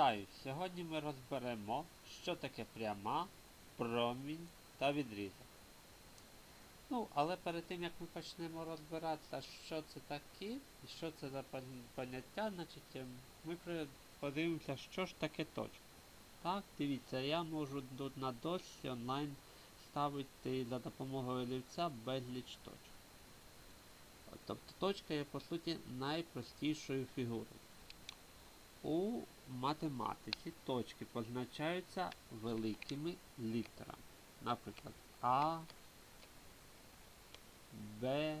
Вітаю! Сьогодні ми розберемо, що таке пряма, промінь та відрізок. Ну, але перед тим як ми почнемо розбиратися, що це таке і що це за поняття, значить ем, ми подивимося, що ж таке точка. Так, дивіться, я можу на дошці онлайн ставити за допомогою олівця безліч точок. Тобто точка є по суті найпростішою фігурою. У математиці точки позначаються великими літерами. Наприклад, А, Б,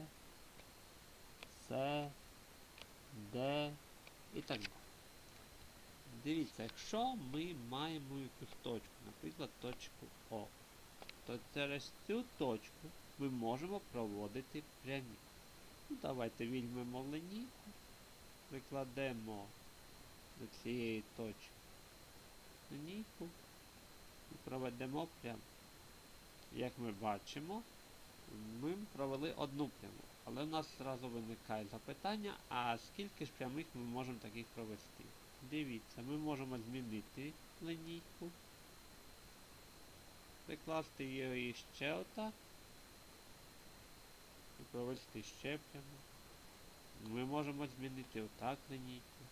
С, Д і так далі. Дивіться, якщо ми маємо якусь точку, наприклад, точку О, то через цю точку ми можемо проводити прямі. Ну, давайте візьмемо лінійку, прикладемо до цієї точки лінійку і проведемо пряму. Як ми бачимо, ми провели одну пряму. Але в нас зразу виникає запитання, а скільки ж прямих ми можемо таких провести? Дивіться, ми можемо змінити лінійку, прикласти її ще отак і провести ще пряму. Ми можемо змінити отак лінійку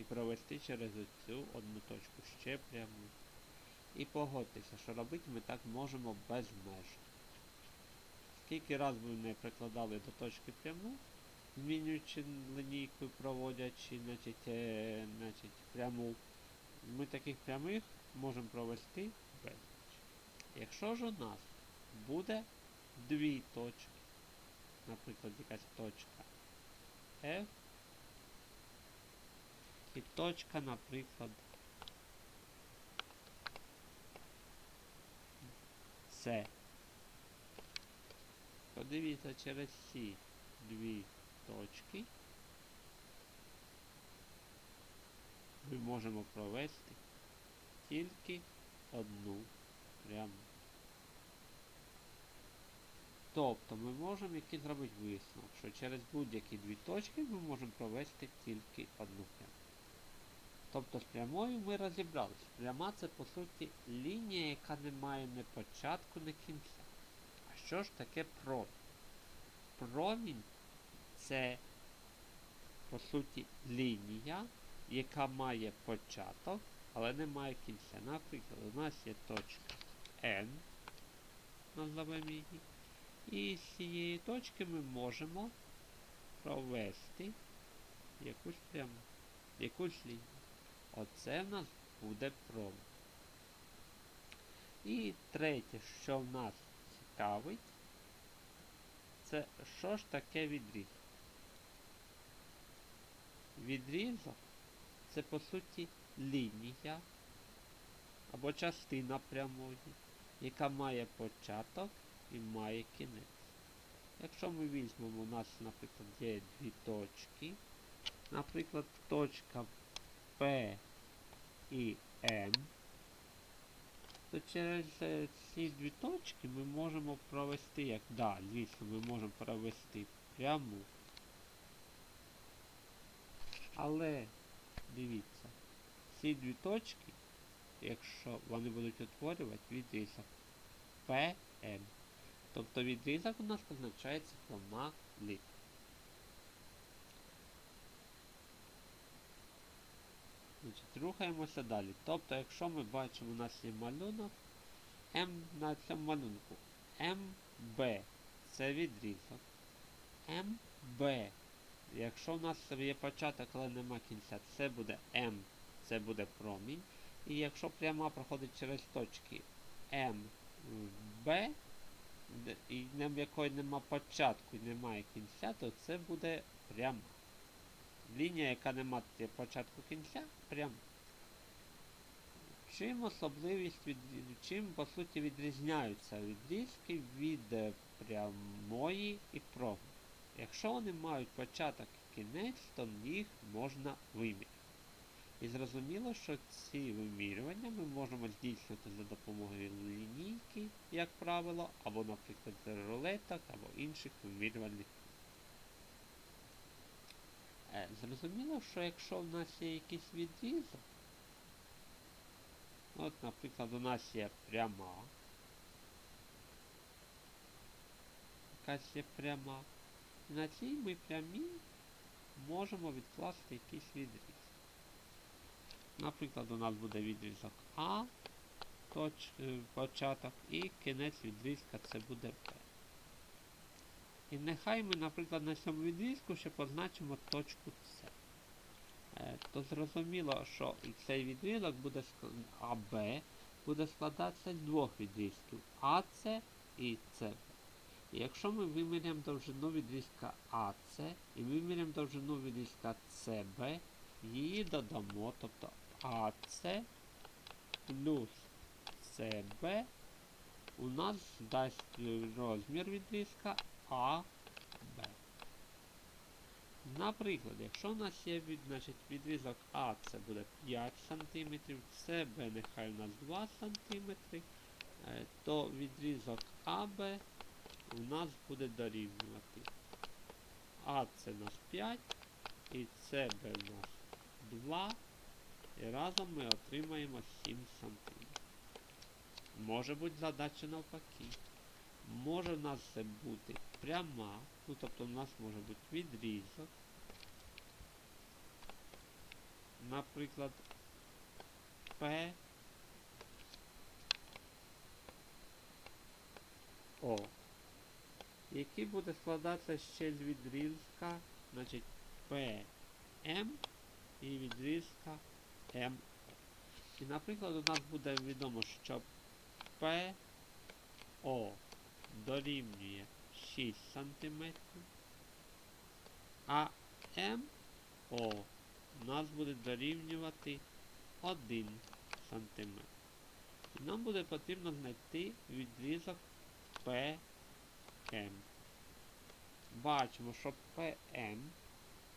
і провести через цю одну точку ще пряму. І погодьтеся, що робити ми так можемо безмежно. Скільки раз ви не прикладали до точки пряму, змінюючи лінійку проводячи значить, е, значить, пряму, ми таких прямих можемо провести безліч. Якщо ж у нас буде дві точки, наприклад, якась точка F, і точка, наприклад, С. Подивіться через ці дві точки. Ми можемо провести тільки одну пряму. Тобто ми можемо який зробити висновок, що через будь-які дві точки ми можемо провести тільки одну пряму. Тобто з прямою ми розібралися. Пряма це по суті лінія, яка не має ні початку, ні кінця. А що ж таке промінь? Промінь це по суті лінія, яка має початок, але не має кінця. Наприклад, у нас є точка N, називаємо її. І з цієї точки ми можемо провести якусь пряму, якусь лінію. Оце в нас буде промінь. І третє, що в нас цікавить, це що ж таке відрізок? Відрізок це по суті лінія або частина прямої, яка має початок і має кінець. Якщо ми візьмемо, у нас, наприклад, є дві точки, наприклад, точка P і N, то через е, ці дві точки ми можемо провести, як да, звісно, ми можемо провести пряму. Але дивіться, ці дві точки, якщо вони будуть утворювати відрізок PM. Тобто відрізок у нас позначається двома літерами. Значить, рухаємося далі. Тобто, якщо ми бачимо, у нас є малюнок, М на цьому малюнку МБ це відрізок. МБ. Якщо у нас є початок, але нема кінця, це буде М, це буде промінь. І якщо пряма проходить через точки М, Б, де- і якої нема початку і немає кінця, то це буде пряма. Лінія, яка не має початку кінця, пряма. Чим особливість від чим по суті відрізняються відрізки від е, прямої і промі? Якщо вони мають початок і кінець, то їх можна виміряти. І зрозуміло, що ці вимірювання ми можемо здійснити за допомогою лінійки, як правило, або, наприклад, рулеток, або інших вимірювальних. Е, Зрозуміло, що якщо в нас є якийсь відрізок, от, наприклад, у нас є пряма, якась є пряма, і на цій ми прямій можемо відкласти якийсь відрізок. Наприклад, у нас буде відрізок А, точ, е, початок, і кінець відрізка це буде Б. І нехай ми, наприклад, на цьому відрізку ще позначимо точку С. Е, то зрозуміло, що цей відрізок буде АБ буде складатися з двох відрізків АС і СБ. І якщо ми виміряємо довжину відрізка АС і виміряємо довжину відрізка СБ, її додамо, тобто АС плюс СБ у нас дасть розмір відрізка АБ. Наприклад, якщо у нас є від, значить, відрізок А це буде 5 см, СБ нехай у нас 2 см, е, то відрізок АБ у нас буде дорівнювати. А це у нас 5 і СБ у нас 2. І разом ми отримаємо 7 см. Може бути задача навпаки. Може в нас це бути пряма, ну тобто у нас може бути відрізок. Наприклад, P О. Який буде складатися ще з відрізка, значить PM і відрізка MO. І, наприклад, у нас буде відомо, що PO дорівнює 6 см, а MO у нас буде дорівнювати 1 см. І нам буде потрібно знайти відрізок PM. Бачимо, що PM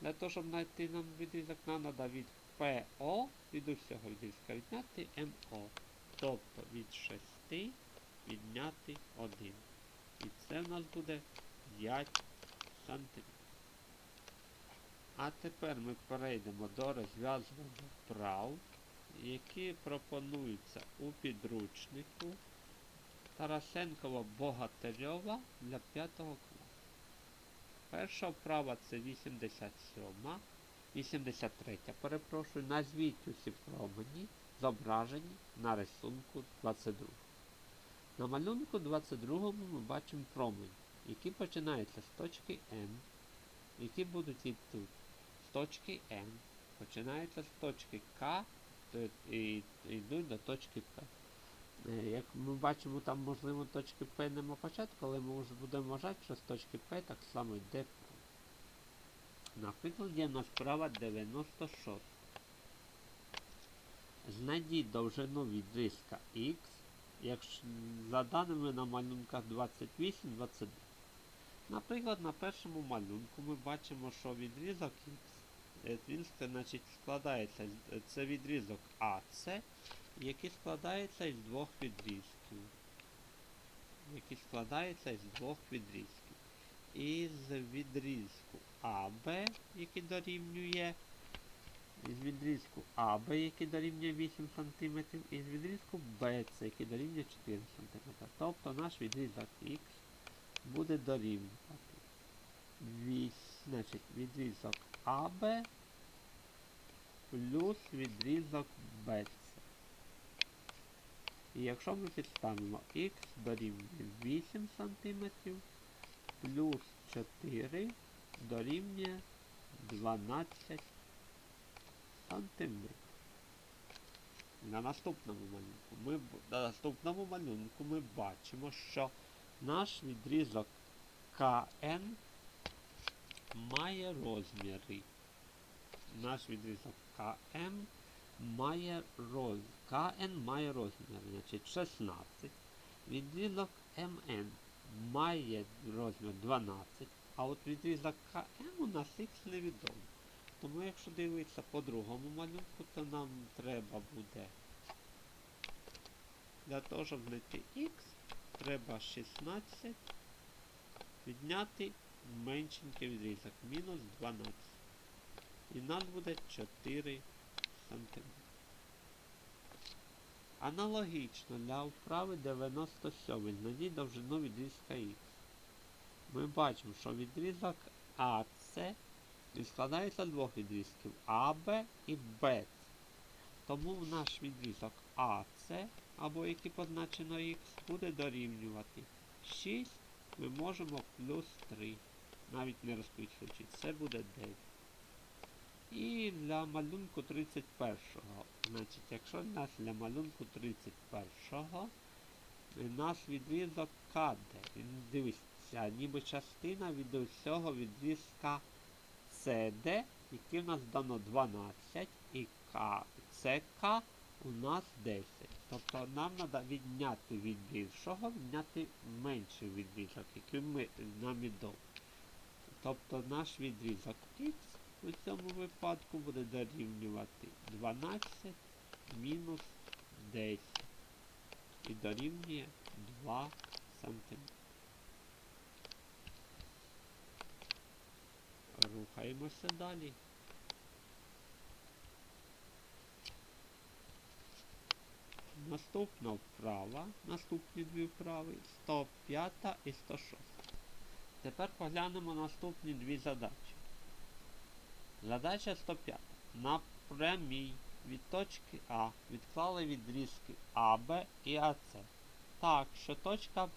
для того, щоб знайти нам відрізок, нам треба від PO від усього відрізка відняти MO. Тобто від 6 відняти 1. І це в нас буде 5 см. А тепер ми перейдемо до розв'язування прав, які пропонуються у підручнику Тарасенкова Богатирьова для 5 класу. Перша вправа це 87, 83, перепрошую, назвіть усі промені, зображені на рисунку 22. На малюнку 22 ми бачимо промені, які починаються з точки N, які будуть йти з точки N, починаються з точки К і йдуть до точки П. Е, Як ми бачимо, там можливо точки П нема початку, але ми вже будемо вважати, що з точки П так само йде. Наприклад, є в нас справа 96. Знайдіть довжину відрізка X, якщо за даними на малюнках 28, 22. Наприклад, на першому малюнку ми бачимо, що відрізок X, е, він значить, складається, з- е, це відрізок АС, який складається із двох відрізків. Який складається із двох відрізків. Із відрізку АБ, який дорівнює із відрізку АБ, який дорівнює 8 см, і з відрізку BC, який дорівнює 4 см. Тобто наш відрізок Х буде дорівнювати 8, значить, відрізок АБ плюс відрізок BC. І якщо ми підставимо Х дорівнює 8 см плюс 4 дорівнює 12 сантиметрів. На наступному малюнку ми, на наступному малюнку ми бачимо, що наш відрізок КН має розміри. Наш відрізок КМ має роз... КН має розмір, значить 16. Відрізок МН має розмір 12, а от відрізок КМ у нас Х невідомий. Тому якщо дивитися по другому малюнку, то нам треба буде для того, щоб знайти Х, треба 16 відняти меншенький відрізок, мінус 12. І нас буде 4 см. Аналогічно для вправи 97 знайдіть довжину відрізка Х. Ми бачимо, що відрізок АС він складається з двох відрізків АБ і БЦ. Тому наш відрізок АС, або який позначено Х, буде дорівнювати 6, ми можемо плюс 3. Навіть не розписуючи, це буде 9. І для малюнку 31-го. Значить, якщо в нас для малюнку 31-го, у нас відрізок КД. Він дивиться, ніби частина від усього відрізка CD, який в нас дано 12, і К, ЦК у нас 10. Тобто нам треба відняти від більшого, відняти менший відрізок, який ми, нам відомо. Тобто наш відрізок Х у цьому випадку буде дорівнювати 12 мінус 10 і дорівнює 2 см. Рухаємося далі. Наступна вправа, наступні дві вправи 105 і 106. Тепер поглянемо наступні дві задачі. Задача 105. На прямій від точки А відклали відрізки АБ і АС. Так, що точка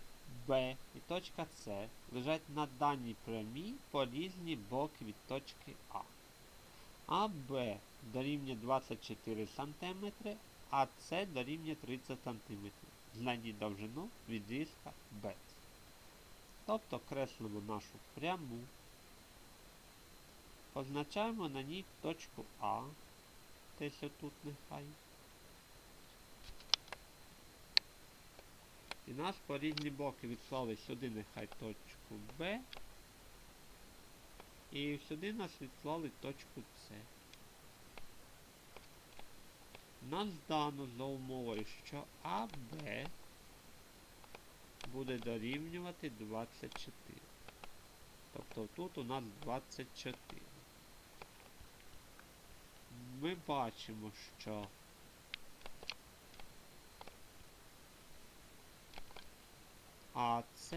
Б і точка С лежать на даній прямій по різні боки від точки А. АБ дорівнює 24 см, а С дорівнює 30 см. Знайдіть довжину відрізка Б. Тобто креслимо нашу пряму. Позначаємо на ній точку А. Десь отут нехай. І нас по різні боки відклали сюди нехай точку Б. І сюди нас відклали точку С. Нам здано за умовою, що АБ буде дорівнювати 24. Тобто тут у нас 24. Ми бачимо, що АЦ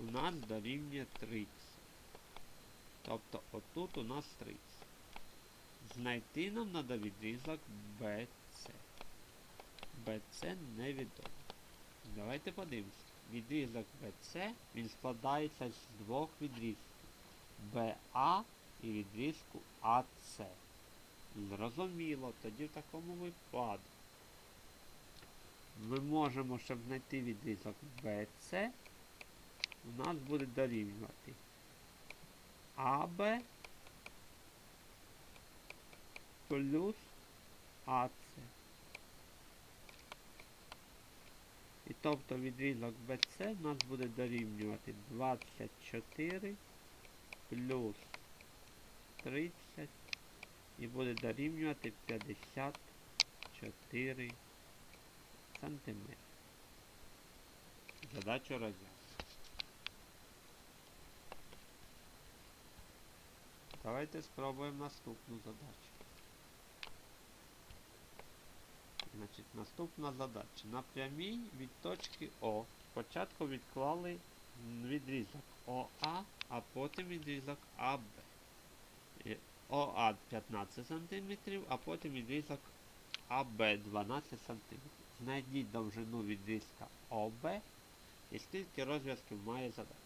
у нас дорівнює 30. Тобто отут у нас 30. Знайти нам треба відрізок BC. BC невідомо. Давайте подивимося. Відрізок BC він складається з двох відрізків. BA і відрізку AC. Зрозуміло, тоді в такому випадку. Ми можемо, щоб знайти відрізок BC, у нас буде дорівнювати AB плюс AC. І тобто відрізок BC у нас буде дорівнювати 24 плюс 30 і буде дорівнювати 54 сантиметри. Задачу розв'язку. Давайте спробуємо наступну задачу. Значить, наступна задача. На прямій від точки О спочатку відклали відрізок ОА, а потім відрізок АБ. ОА 15 см, а потім відрізок АБ 12 см. Знайдіть довжину відрізка ОБ і скільки розв'язків має задача.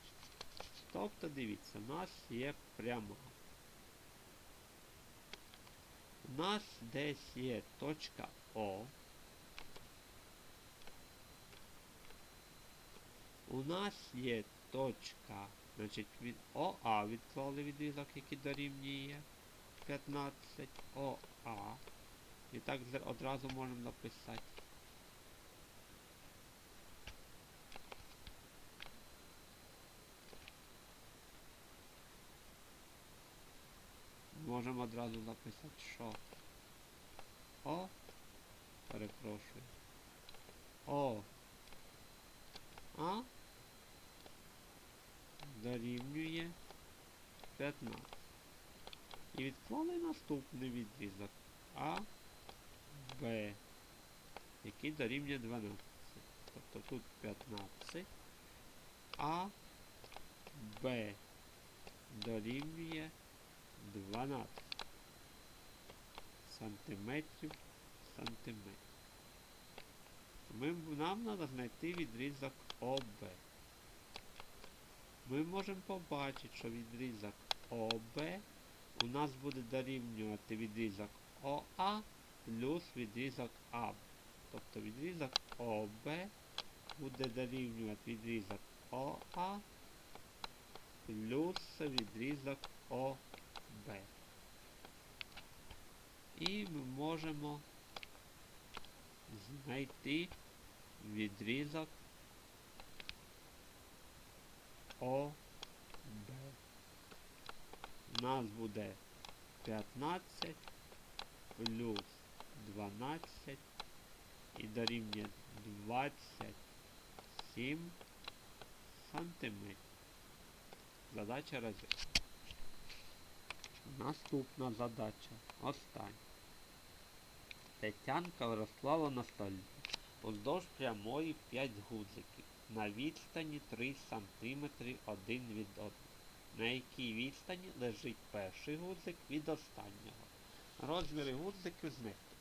Тобто, дивіться, у нас є пряма. У нас десь є точка О. У нас є точка, значить від ОА відклали відрізок, який дорівнює 15 ОА. І так одразу можемо написати. Можемо одразу написати, що О, перепрошую. О. А дорівнює 15. І відклали наступний відрізок А, Б, який дорівнює 12. Тобто тут 15, А, Б дорівнює 12 сантиметрів в сантиметр. Ми, нам треба знайти відрізок ОБ. Ми можемо побачити, що відрізок ОБ у нас буде дорівнювати відрізок ОА плюс відрізок АБ. Тобто відрізок ОБ буде дорівнювати відрізок ОА плюс відрізок ОБ. І ми можемо знайти відрізок ОБ. У нас буде 15 плюс 12 і дорівнює 27 сантиметрів. Задача розв'язана. Наступна задача. Остання. Тетянка розклала на столі уздовж прямої 5 гудзиків на відстані 3 см один від одного. На якій відстані лежить перший гудзик від останнього. Розміри гудзиків знехтувати.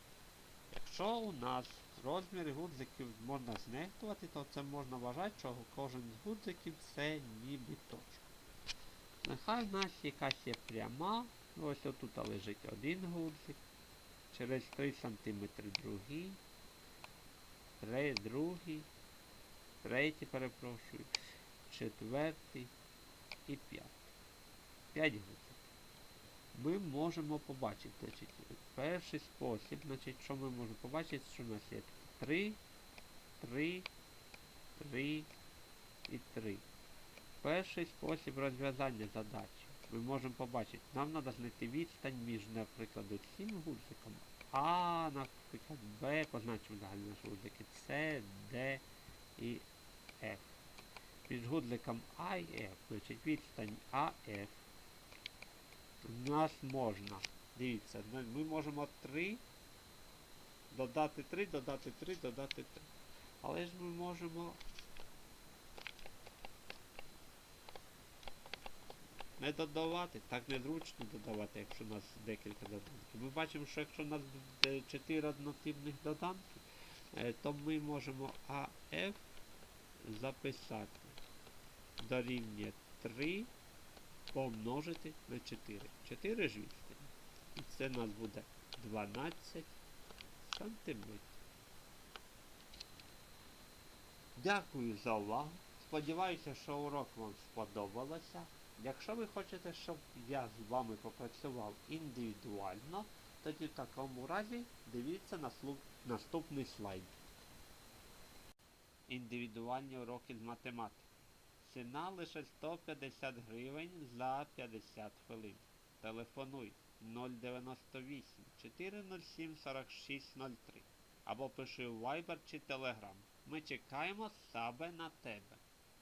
Якщо у нас розміри гудзиків можна знехтувати, то це можна вважати, що кожен з гудзиків це ніби точка. Нехай в нас якась є пряма. Ось отут лежить один гудзик. Через 3 см другий. Три, другий. Третій, перепрошую. Четвертий і п'ятий. П'ять гудзиків. Ми можемо побачити, значить, перший спосіб, значить, що ми можемо побачити, що у нас є 3, 3, 3 і 3. Перший спосіб розв'язання задачі. Ми можемо побачити, нам треба знайти відстань між, наприклад, цим гудзиком, А, наприклад, Б, позначимо далі наші гудзики, С, Д і Ф. Між гудзиком А і F, значить відстань АФ. У нас можна, дивіться, ми можемо 3, додати 3, додати 3, додати 3. Але ж ми можемо не додавати, так незручно додавати, якщо у нас декілька доданків. Ми бачимо, що якщо у нас буде 4 однотипних доданки, е, то ми можемо АФ записати дорівнює 3 помножити на 4. 4 ж відстані. І це у нас буде 12 сантиметрів. Дякую за увагу. Сподіваюся, що урок вам сподобалося. Якщо ви хочете, щоб я з вами попрацював індивідуально, тоді в такому разі дивіться наступний слайд. Індивідуальні уроки з математики. Ціна лише 150 гривень за 50 хвилин. Телефонуй 098 407 4603 або пиши в Viber чи Telegram. Ми чекаємо саме на тебе.